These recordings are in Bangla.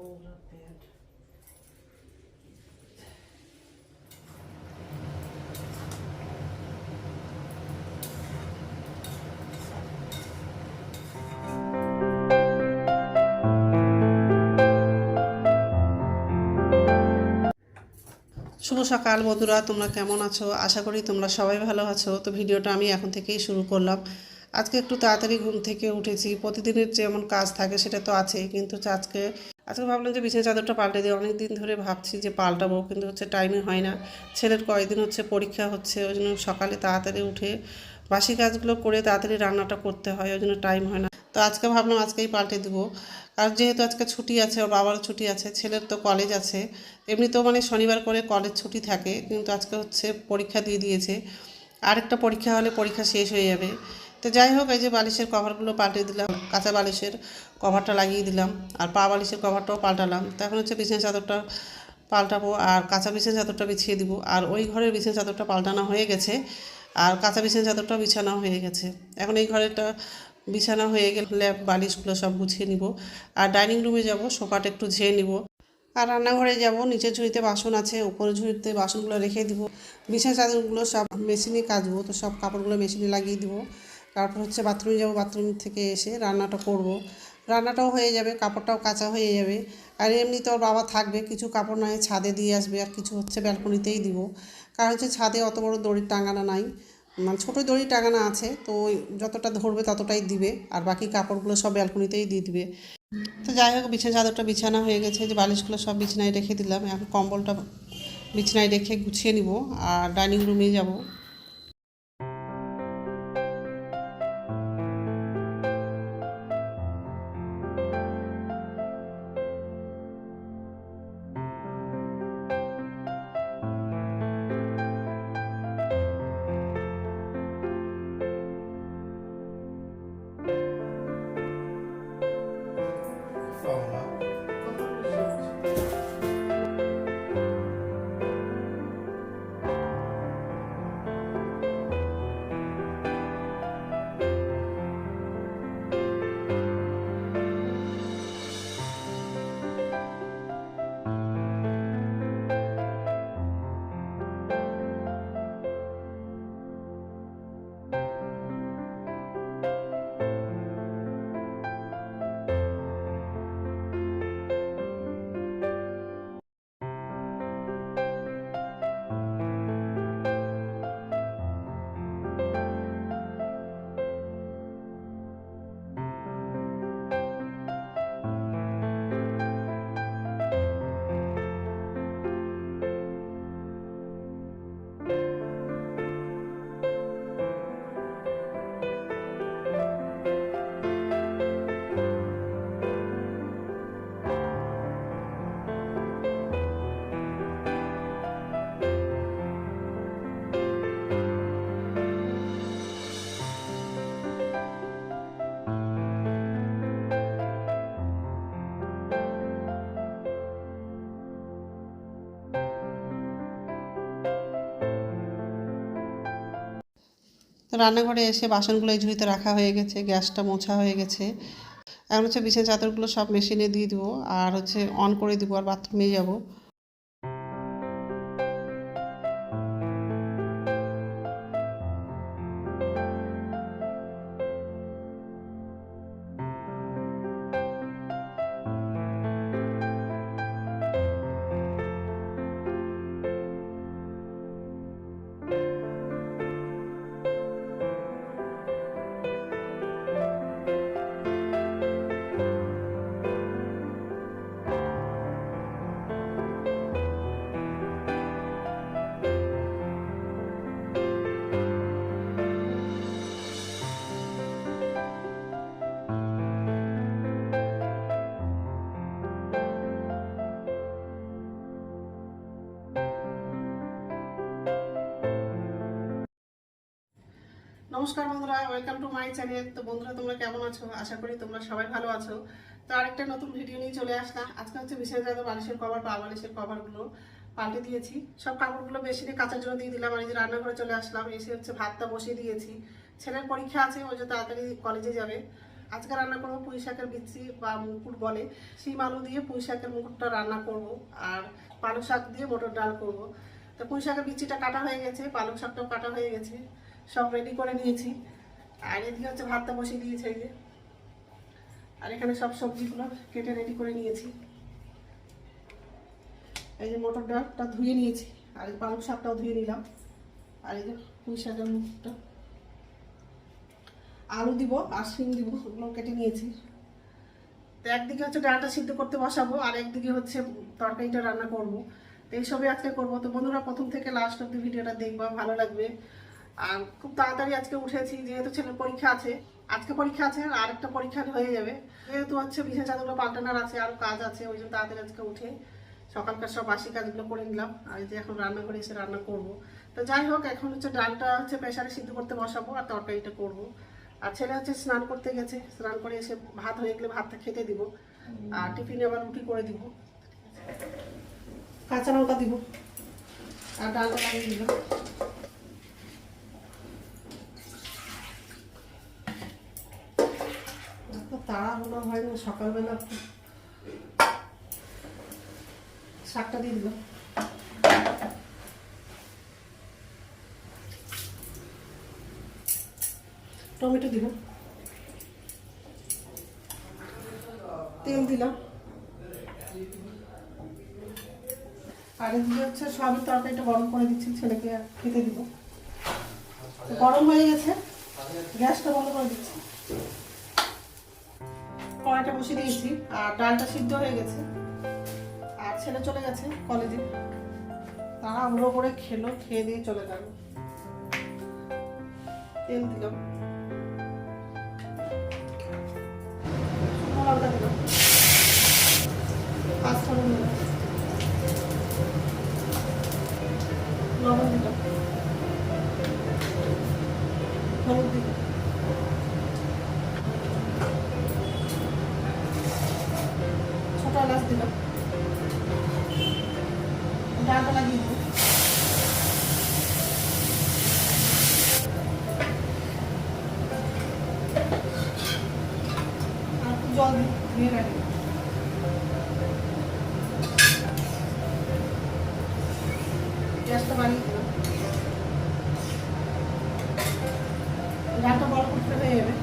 নোংরা প্যান্ট শুভ সকাল বন্ধুরা, তোমরা কেমন আছো? আশা করি তোমরা সবাই ভালো আছো। তো ভিডিওটা আমি এখন থেকেই শুরু করলাম। আজকে একটু তাড়াতাড়ি ঘুম থেকে উঠেছি। প্রতিদিনের যেমন কাজ থাকে সেটা তো আছেই, কিন্তু আজকে আজকে ভাবলাম যে বিছানা চাদরটা পাল্টে দিই অনেক দিন ধরে ভাবছি যে পাল্টাবো, কিন্তু হচ্ছে টাইমে হয় না। ছেলের কয়েকদিন হচ্ছে পরীক্ষা হচ্ছে, ওই জন্য সকালে তাড়াতাড়ি উঠে বাসি কাজগুলো করে তাড়াতাড়ি রান্নাটা করতে হয়, ওই জন্য টাইম হয় না। তো আজকে ভাবলাম আজকেই পাল্টে দেবো। আর যেহেতু আজকে ছুটি আছে, ওর বাবারও ছুটি আছে, ছেলের তো কলেজ আছে, এমনিতেও মানে শনিবার করে কলেজ ছুটি থাকে, কিন্তু আজকে হচ্ছে পরীক্ষা দিয়ে দিয়েছে। আরেকটা পরীক্ষা হলে পরীক্ষা শেষ হয়ে যাবে। তো যাই হোক, এই যে বালিশের কভারগুলো পাল্টে দিলাম, কাঁচা বালিশের কভারটা লাগিয়ে দিলাম, আর পা বালিশের কভারটাও পাল্টালাম। তো এখন হচ্ছে বিছানা চাদরটা পাল্টাবো, আর কাঁচা বিছানা চাদরটা বিছিয়ে দিব। আর ওই ঘরের বিছানা চাদরটা পাল্টানো হয়ে গেছে, আর কাঁচা বিছানা চাদরটাও বিছানো হয়ে গেছে। এখন এই ঘরেরটা বিছানা হয়ে গেলে বালিশগুলো সব গুছিয়ে নিব। আর ডাইনিং রুমে যাব, সোফাটা একটু ঝেয়ে নিব। আর রান্নাঘরে যাব, নিচের ঝুড়িতে বাসন আছে, উপরের ঝুড়িতে বাসনগুলো রেখে দিব। বিছানা চাদরগুলো সব মেশিনে কাচবো, তো সব কাপড়গুলো মেশিনে লাগিয়ে দিব। তারপর হচ্ছে বাথরুমে যাব বাথরুম থেকে এসে রান্নাটা করব। রান্নাটাও হয়ে যাবে, কাপড়টাও কাঁচা হয়ে যাবে। আর এমনি তো বাবা থাকবে, কিছু কাপড় নয়, ছাদে দিয়ে আসবে আর কিছু হচ্ছে ব্যালকনিতেই দিব। কারণ হচ্ছে ছাদে অত বড় দড়ি টাঙানো নাই। মানে ছোটো দড়ি টাঙানো আছে, তো যতটা ধরবে ততটাই দিবে। আর বাকি কাপড়গুলো সব ব্যালকনিতেই দিয়ে দিবে। তো যাই হোক, বিছানা, চাদরটা বিছানা হয়ে গেছে, যে বালিশগুলো সব বিছানায় রেখে দিলাম। এখন কম্বলটা বিছানায় রেখে গুছিয়ে নিব আর ডাইনিং রুমে যাব। তো রান্নাঘরে এসে বাসনগুলো এই ঝুড়িতে রাখা হয়ে গেছে, গ্যাসটা মোছা হয়ে গেছে। এখন হচ্ছে বিছানা চাদরগুলো সব মেশিনে দিয়ে দেবো, আর হচ্ছে অন করে দিব, আর বাথরুমে যাব। নমস্কার বন্ধুরা ওয়েলকাম টু মাই চ্যানেল তো বন্ধুরা, তোমরা কেমন আছো? আশা করি তোমরা সবাই ভালো আছো। তো আরেকটা নতুন ভিডিও নিয়ে চলে আসলাম। আজকে হচ্ছে বিশেষ জায়গা বালিশের কভার পা বালিশের কভারগুলো পাল্টে দিয়েছি। সব কাপড়গুলো মেশিনে কাচার জন্য দিয়ে দিলাম। আর এই যে রান্নাঘরে চলে আসলাম, এসে হচ্ছে ভাতটা বসিয়ে দিয়েছি। ছেলের পরীক্ষা আছে, ওই যে তাড়াতাড়ি কলেজে যাবে। আজকে রান্না করব পুঁই শাকের বিচি বা মুকুট বলে। সেই আলু দিয়ে পুঁই শাকের মুকুটটা রান্না করব। আর পালং শাক দিয়ে মটর ডাল করব। তো পুঁই শাকের বিচিটা কাটা হয়ে গেছে, পালং শাকটাও কাটা হয়ে গেছে। সব রেডি করে নিয়েছি। আর এদিকে হচ্ছে ভাতটা বসিয়ে দিয়েছে এই যে। আর এখানে সব সবজিগুলো কেটে রেডি করে নিয়েছি। এই যে মটর ডালটা ধুয়ে নিয়েছি, আর এই পালং শাকটাও ধুয়ে নিলাম। আর এই যে পুঁই শাকের মুখটা। আলু দিব, আর শিম দিব ওগুলো কেটে নিয়েছি। তো একদিকে হচ্ছে ডালটা সিদ্ধ করতে বসাবো, আর একদিকে হচ্ছে তরকারিটা রান্না করব। তো এইসবই আজকে করব। তো বন্ধুরা, প্রথম থেকে লাস্ট অব্দি ভিডিওটা দেখবা, ভালো লাগবে। আর খুব তাড়াতাড়ি আজকে উঠেছি, যেহেতু ছেলের পরীক্ষা আছে। আজকে পরীক্ষা আছে, আর একটা পরীক্ষা হয়ে যাবে। যেহেতু হচ্ছে বিশেষ চাদরগুলো পাল্টানোর আছে আরও কাজ আছে, ওই জন্য তাড়াতাড়ি আজকে উঠে সকালকার সব বাসি কাজগুলো করে নিলাম। আর যে এখন রান্না করে এসে রান্না করব। তো যাই হোক, এখন হচ্ছে ডালটা হচ্ছে প্রেশারে সিদ্ধ করতে বসাবো আর তরকারিটা করব। আর ছেলে হচ্ছে স্নান করতে গেছে, স্নান করে এসে ভাত হয়ে গেলে ভাতটা খেতে দিব। আর টিফিনে আবার রুটি করে দিব। কাঁচা লঙ্কা দিব। আর ডালটা লাগিয়ে দিব তাড়াহুড়ো হয় না, সকালবেলা শাকটা দিয়ে দিল। টমেটো দিব তেল দিলাম। আর হচ্ছে সবই তরকারিটা গরম করে দিচ্ছি, ছেলেকে খেতে দিব। গরম হয়ে গেছে, গ্যাসটা বন্ধ করে দিচ্ছি। কড়াইটা বসিয়ে দিয়েছি, আর ডালটা সিদ্ধ হয়ে গেছে। আর ছেলে চলে গেছে কলেজে তারা উড়ো করে খেলো, খেয়ে দিয়ে চলে গেল তেল দিলাম শুকনো লঙ্কা দিলাম দিলাম জল দিয়ে রাখি গ্যাসটা বাড়িয়ে দিলাম ডালটা বড় করতে হয়ে যাবে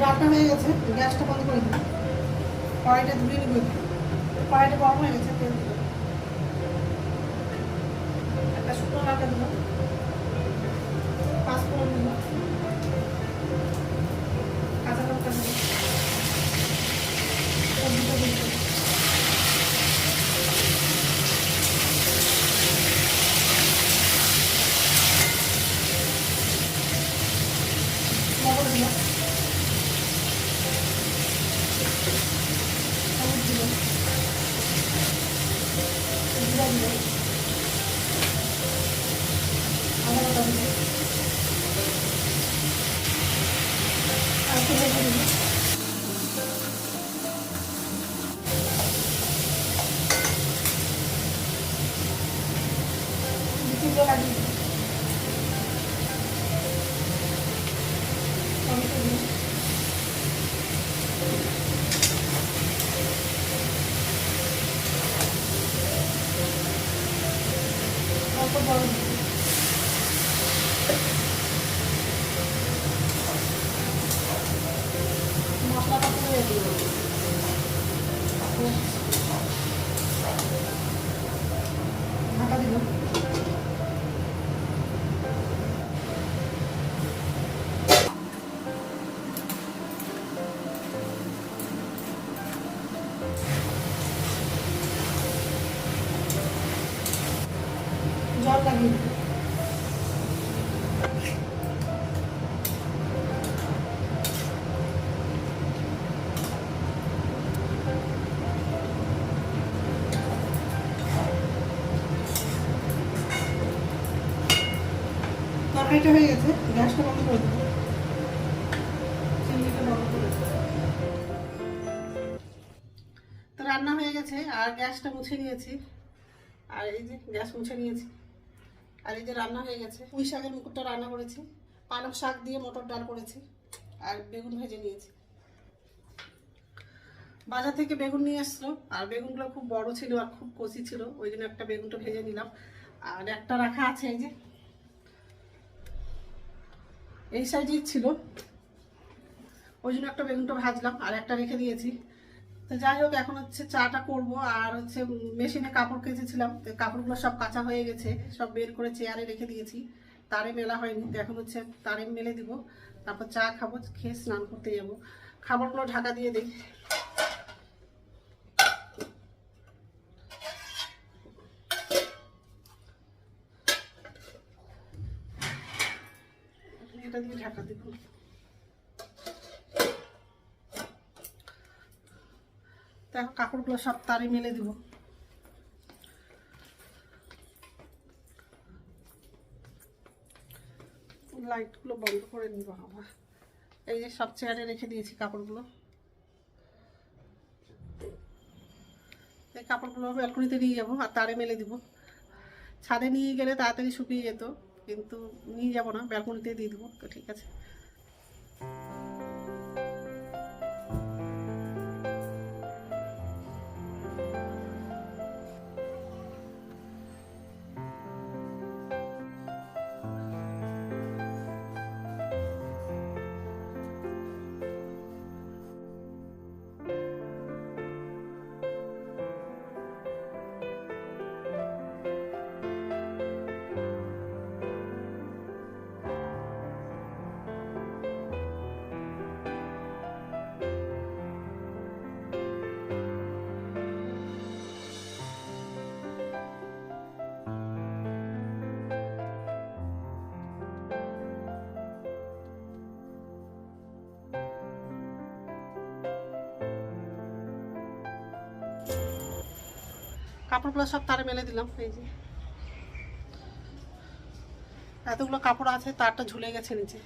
ডালটা হয়ে গেছে, গ্যাসটা বন্ধ করে দিলাম কড়াইটা ধুয়ে নিব। কড়াইটা গরম হয়ে গেছে, তেল একটা শুকনো লঙ্কা দিলাম পাঁচ ফোড়ন দিলাম। লবণ দিলাম তরকারিটা হয়ে গেছে, গ্যাসটা বন্ধ করে দেবো তো রান্না হয়ে গেছে, আর গ্যাসটা মুছে নিয়েছি। আর এই যে গ্যাস মুছে নিয়েছি। আর এই যে রান্না হয়ে গেছে, পুঁই শাকের মুকুটটা রান্না করেছি পালক শাক দিয়ে মটর ডাল করেছি, আর বেগুন ভেজে নিয়েছি। বাজার থেকে বেগুন নিয়ে আসলো, আর বেগুনগুলো খুব বড় ছিল আর খুব কচি ছিল, ওই জন্য একটা বেগুনটা ভেজে নিলাম। আর একটা রাখা আছে এই যে, এই সাইজেই ছিল, ওই জন্য একটা বেগুনটা ভাজলাম, আর একটা রেখে দিয়েছি। তো যাই হোক, এখন হচ্ছে চাটা করব। আর হচ্ছে মেশিনে কাপড় কেচেছিলাম। কাপড়গুলো সব কাঁচা হয়ে গেছে, সব বের করে চেয়ারে রেখে দিয়েছি। তারে মেলা হয়নি, তো এখন হচ্ছে তারে মেলে দিব। তারপর চা খাব, খেয়ে স্নান করতে যাব। খাবারগুলো ঢাকা দিয়ে দিই। এটা দিয়ে ঢাকা দিব। দেখো কাপড়গুলো সব তারে মেলে দিব। লাইটগুলো বন্ধ করে নিব আবার এই যে সব চেয়ারে রেখে দিয়েছি কাপড়গুলো। এই কাপড়গুলো ব্যালকনিতে নিয়ে যাব আর তারে মেলে দিব। ছাদে নিয়ে গেলে তাড়াতাড়ি শুকিয়ে যেত, কিন্তু নিয়ে যাব না, ব্যালকনিতে দিয়ে দিব ঠিক আছে। কাপড়গুলো সব তারে মেলে দিলাম, এই যে। এতগুলো কাপড় আছে, তারটা ঝুলে গেছে নিচে।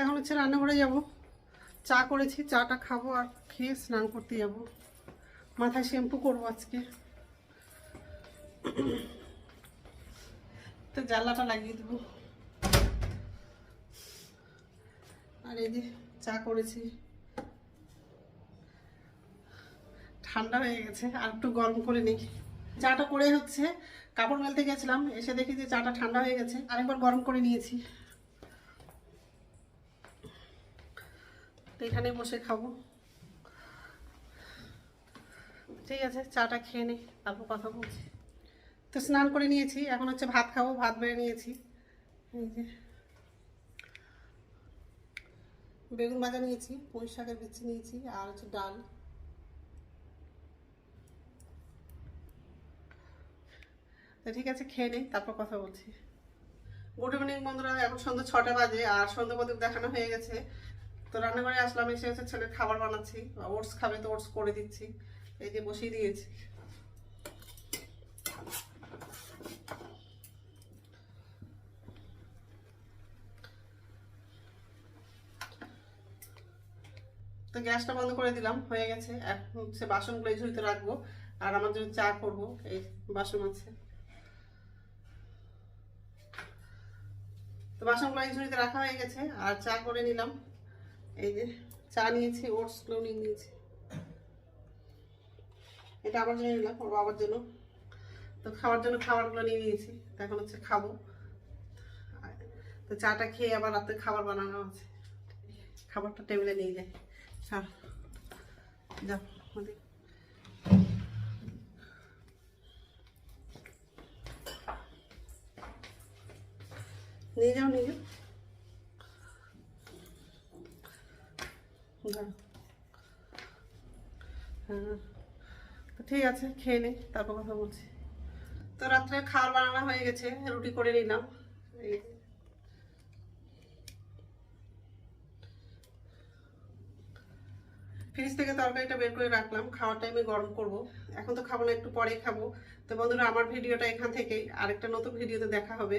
এখন হচ্ছে রান্নাঘরে যাব। চা করেছি, চাটা খাব আর খেয়ে স্নান করতে যাব। মাথায় শ্যাম্পু করব আজকে। তো জ্বালাটা লাগিয়ে দেবো। আর এই যে চা করেছি। ঠান্ডা হয়ে গেছে, আর একটু গরম করে নিই। চাটা করে হচ্ছে কাপড় মেলতে গেছিলাম, এসে দেখি যে চাটা ঠান্ডা হয়ে গেছে, আরেকবার গরম করে নিয়েছি। এখানে বসে খাব। ঠিক আছে, চাটা খেয়ে নিই, তারপর কথা বলছি। তো স্নান করে নিয়েছি, এখন হচ্ছে ভাত খাব, ভাত বেড়ে নিয়েছি। এই যে বেগুন ভাজা নিয়েছি, পুঁই শাকের বিচি নিয়েছি, আর হচ্ছে ডাল। তো ঠিক আছে, খেয়ে নেই তারপর কথা বলছি। গুড ইভিনিং বন্ধুরা, এখন সন্ধ্যে ছটা বাজে আর সন্ধ্যে প্রদীপ দেখানো হয়ে গেছে। তো রান্নাঘরে আসলাম, এসে হচ্ছে ছেলের খাবার বানাচ্ছি, ওটস খাবে তো ওটস করে দিচ্ছি, এই যে বসিয়ে দিয়েছি। তো গ্যাসটা বন্ধ করে দিলাম, হয়ে গেছে। এখন হচ্ছে বাসনগুলো এই রাখব, আর আমার জন্য চা করব, এই বাসন আছে। তো বাসনগুলো এই ঝুড়িতে রাখা হয়ে গেছে, আর চা করে নিলাম। এই যে চা নিয়েছি ওটসগুলো নিয়ে নিয়েছি। এটা আমার জন্য নিলাম ওর বাবার জন্য। তো খাওয়ার জন্য খাবারগুলো নিয়ে নিয়েছি, তো এখন হচ্ছে খাব। তো চাটা খেয়ে আবার রাতে খাবার বানানো আছে। খাবারটা টেবিলে নিয়ে যাই। স্যার যাও নিয়ে যাও নিয়ে যাও। হ্যাঁ। ঠিক আছে, খেয়ে নেই তারপর কথা বলছি। তো রাত্রে খাবার বানানো হয়ে গেছে, রুটি করে নিলাম। ফ্রিজ থেকে তরকারিটা বের করে রাখলাম, খাওয়ার টাইমে গরম করব। এখন তো খাব না, একটু পরে খাব। তো বন্ধুরা, আমার ভিডিওটা এখান থেকেই, আরেকটা নতুন ভিডিওতে দেখা হবে।